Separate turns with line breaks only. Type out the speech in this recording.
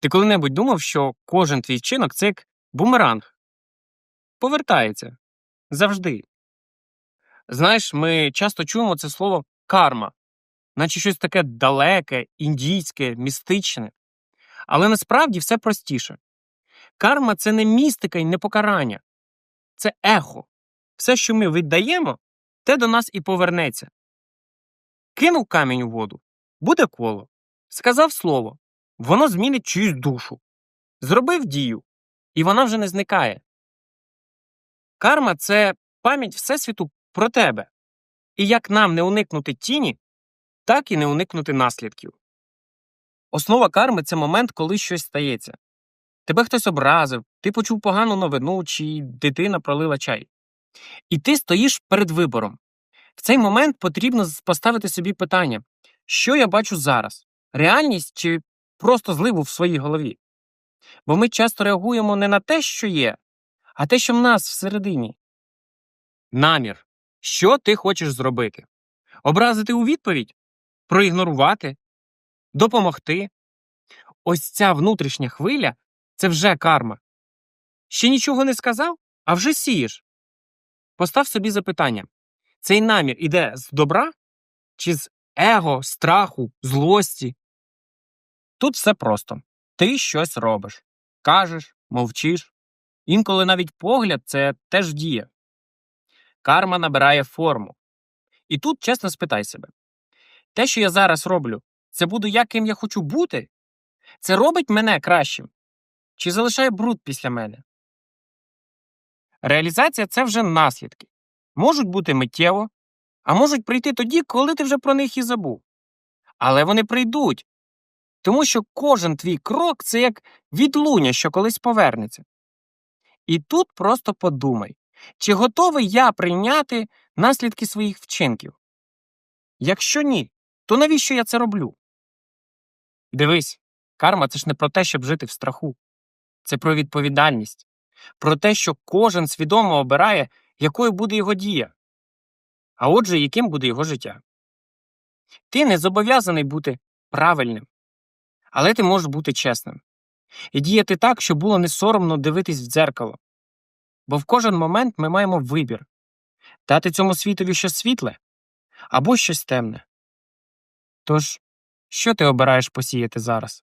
Ти коли-небудь думав, що кожен твій вчинок це як бумеранг? Повертається. Завжди. Знаєш, ми часто чуємо це слово карма, наче щось таке далеке, індійське, містичне. Але насправді все простіше. Карма це не містика і не покарання, це ехо. Все, що ми віддаємо, те до нас і повернеться. Кинув камінь у воду, буде коло. Сказав слово, воно змінить чиюсь душу. Зробив дію, і вона вже не зникає. Карма це пам'ять Всесвіту про тебе. І як нам не уникнути тіні, так і не уникнути наслідків. Основа карми це момент, коли щось стається. Тебе хтось образив, ти почув погану новину, чи дитина пролила чай. І ти стоїш перед вибором. В цей момент потрібно поставити собі питання, що я бачу зараз реальність чи просто зливу в своїй голові. Бо ми часто реагуємо не на те, що є, а те, що в нас всередині. Намір. Що ти хочеш зробити? Образити у відповідь? Проігнорувати? Допомогти? Ось ця внутрішня хвиля це вже карма. Ще нічого не сказав, а вже сієш. Постав собі запитання: цей намір іде з добра чи з его, страху, злості? Тут все просто. Ти щось робиш, кажеш, мовчиш. Інколи навіть погляд це теж діє. Карма набирає форму. І тут чесно спитай себе: те, що я зараз роблю, це буду я, ким я хочу бути? Це робить мене кращим? Чи залишає бруд після мене? Реалізація це вже наслідки. Можуть бути миттєво, а можуть прийти тоді, коли ти вже про них і забув. Але вони прийдуть, тому що кожен твій крок це як відлуння, що колись повернеться. І тут просто подумай, чи готовий я прийняти наслідки своїх вчинків? Якщо ні, то навіщо я це роблю? Дивись, карма це ж не про те, щоб жити в страху. Це про відповідальність, про те, що кожен свідомо обирає, якою буде його дія, а отже, яким буде його життя. Ти не зобов'язаний бути правильним, але ти можеш бути чесним і діяти так, щоб було не соромно дивитись в дзеркало. Бо в кожен момент ми маємо вибір дати цьому світові щось світле або щось темне. Тож, що ти обираєш посіяти зараз?